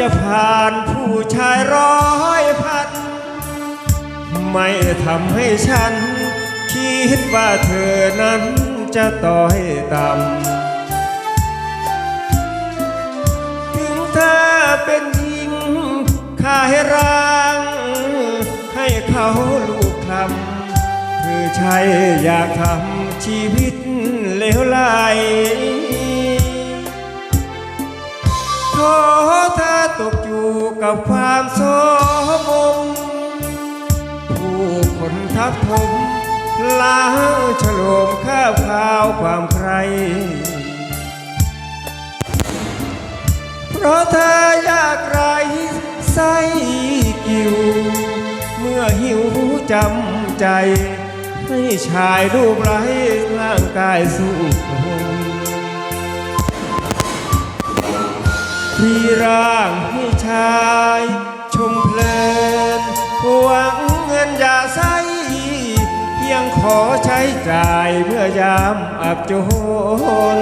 จะผ่านผู้ชายร้อยพัน ไม่ทำให้ฉัน คิดว่าเธอนั้นจะต่อยต่ำถึงเธอเป็นหญิงขายร่าง ให้เขาลูกคลำคือใช่อยากทำชีวิต กับความโสมม ผู้คนทับถมล้าฉลมข้าวข้าวความใคร เพราะเธอยากไรไส้กิว เมื่อหิวจำใจ ให้ชายรูปไร้ร่างกายสู้ทน ที่ร่างให้ชาย ชมเพลินหวังเงินอย่าใช้เพียงขอใช้จ่ายเมื่อยามอับจน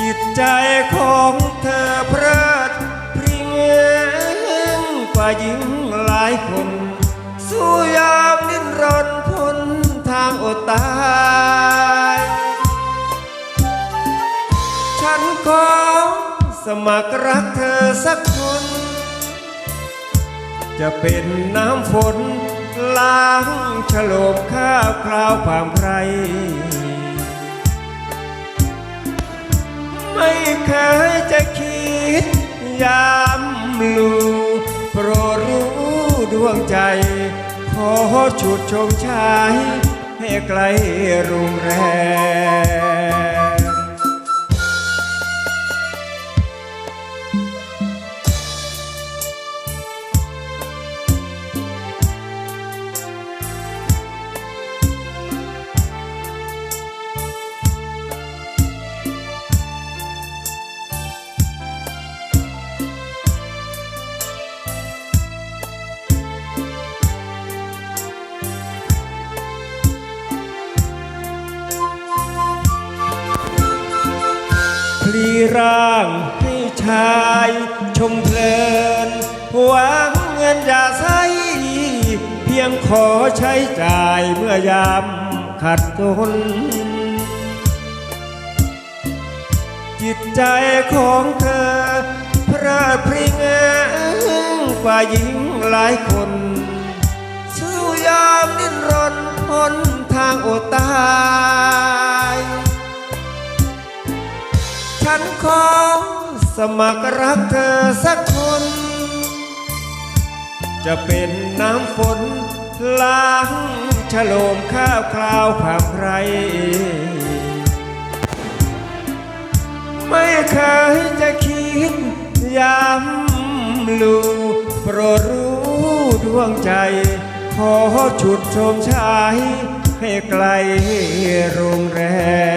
จิตใจของเธอเพลิดเพริ้งกว่าหญิงหลายคน สู้ยามดิ้นรนพ้นทางอดตาย ฉันขอสมัครรักเธอสักคน จะเป็นน้ำฝนล้างฉลมข้าวคราวความใคร ไม่เคยจะคิดยามลูโปรดรู้ดวงใจ ขอชุดชมชายให้ไกลโรงแรม พลีร่างให้ชายชมเพลินหวังเงินอย่าใช้เพียงขอใช้จ่ายเมื่อยามขัดทนจิตใจของเธอ พระพริงกว่าหญิงหลายคนสู้ยอมดิ้นรนพ้นทางอดตา นขอสมัครรักเธอสักคน จะเป็นน้ำฝนล้างฉโลมข้าวคราวความใครไม่เคยจะคิดย้ำลูโปรดรู้ดวงใจ ขอชุดชมชายให้ไกลโรงแรม